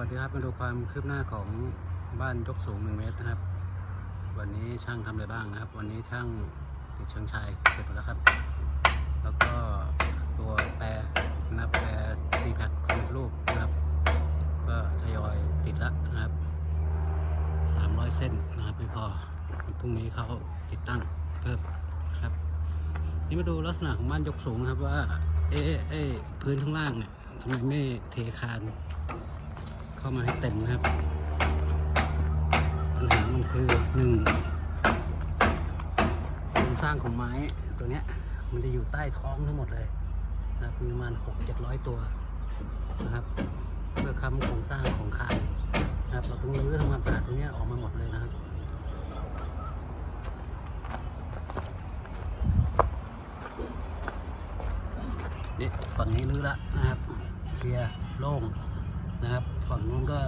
วัสดีครับมาดูความคืบหน้าของบ้านยกสูง 1 เมตรนะครับ วันนี้ช่างทำอะไรบ้างนะครับ วันนี้ช่างติดเชิงชายเสร็จหมดแล้วครับ แล้วก็ตัวแปรนะครับแปรซีแพ็คสำเร็จรูปนะครับ ก็ทยอยติดละนะครับ 300 เส้นนะครับไม่พอพรุ่งนี้เขาติดตั้งเพิ่มนะครับ นี่มาดูลักษณะของบ้านยกสูงนะครับว่าเอ๊ะเอ๊ะพื้นข้างล่างเนี่ยทำไมไม่เทคาน เข้ามาให้เต็มนะครับ ปัญหามันคือหนึ่งโครงสร้างของไม้ตัวเนี้ย มันจะอยู่ใต้ท้องทั้งหมดเลยนะครับมีประมาณหกเจ็ดร้อยตัวนะครับ เพื่อค้ำโครงสร้างของคานนะครับ เราต้องรื้อทำความสะอาดตรงเนี้ยออกมาหมดเลยนะครับนี่ฝั่งนี้รื้อละนะครับ เคลียร์โล่ง นะครับ ฝั่งนู้นก็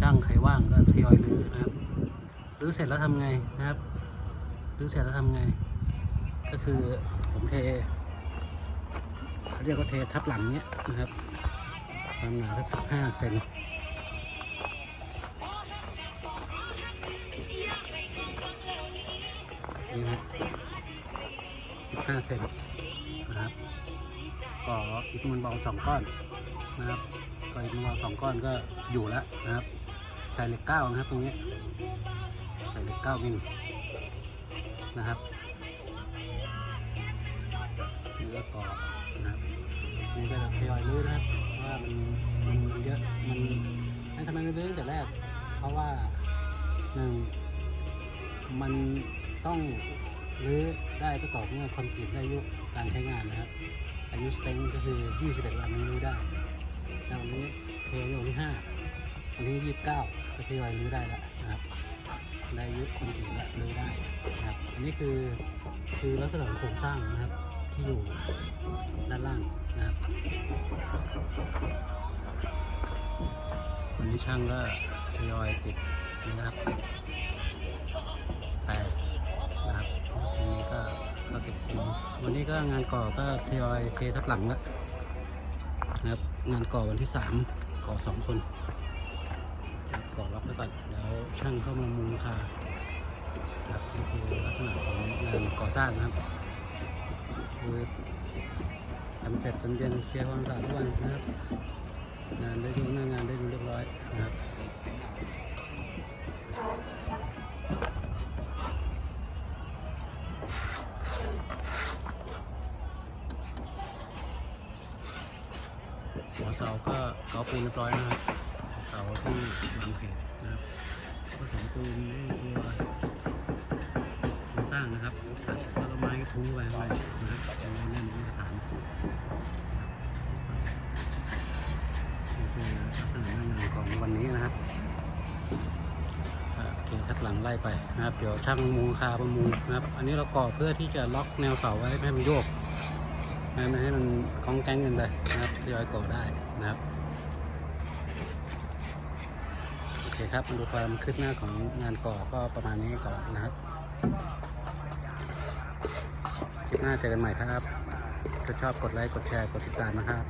ช่างใครว่างก็ทยอยรื้อนะครับรื้อเสร็จแล้วทำไงนะครับรื้อเสร็จแล้วทำไง ก็คือผมเทเขาเรียกว่าเททับหลังเนี้ยนะครับความหนาสักสิบห้าเซนนี่นะสิบห้าเซนนะครับ ก็อิฐมันเบาสองก้อนนะครับ ก็อิฐมันเบาสองก้อนก็อยู่แล้วนะครับ ใส่เหล็กเก้านะครับตรงนี้ ใส่เหล็กเก้ามิลนะครับเนี่ก็ก่อนะครับนี่ก็จะทยอยรื้อนะครับเพราะว่ามันมันเยอะมันไม่ทำไมไม่รื้อแต่แรก เพราะว่าหนึ่งมันต้องรื้อได้ก็ต่อเมื่อคอนกรีตได้อายุการใช้งานนะครับ อายุสเต็งก็คือ 21 วันนี้รื้อได้ เทวันที่5วันที่29ก็ทยอยรื้อได้แล้วนะครับได้อายุคอนกรีตแล้วรื้อได้นะครับอันนี้คือคือลักษณะของโครงสร้างนะครับที่อยู่ด้านล่างนะครับวันนี้ช่างก็ทยอยติดนะครับแปนะครับทีนี้ก็ก็ติดคิววันนี้ก็งานก่อก็ทยอยเททับหลังแล้ว นะครับ งานก่อวันที่สามก่อสองคนนะครับก่อล็อกไปก่อนเดี๋ยวช่างเข้ามามุงคาครับนี่คือลักษณะของงานก่อสร้างนะครับคือทำเสร็จตอนเย็นเคลียร์ความสะอาดทุกวันนะครับ งานได้ดูหน้างานได้ดูเรียบร้อยนะครับ หัวเสาก็เกาปูนเรียบร้อยนะครับเสาที่วางเพจนะครับผสมปูนด้วยตัวโครงสร้างนะครับตัดแล้วก็ไม้ก็ทุ้งไว้ไว้นะครับเป็นแน่นมาตรฐานปูนี่คือลักษณะหน้างานของวันนี้นะครับอ่าโอเคทักหลังไล่ไปนะครับ เดี๋ยวช่างมุงคาประมุงนะครับ อันนี้เราก่อเพื่อที่จะล็อกแนวเสาไว้ไม่ให้มันโยก ไม่ให้มันคล้องแกงเงินไปนะครับทยอยก่อได้นะครับโอเคครับมาดูความคืบหน้าของงานก่อก็ประมาณนี้ก่อนนะครับคลิปหน้าเจอกันใหม่ครับถ้าชอบกดไลค์กดแชร์กดติดตามนะครับ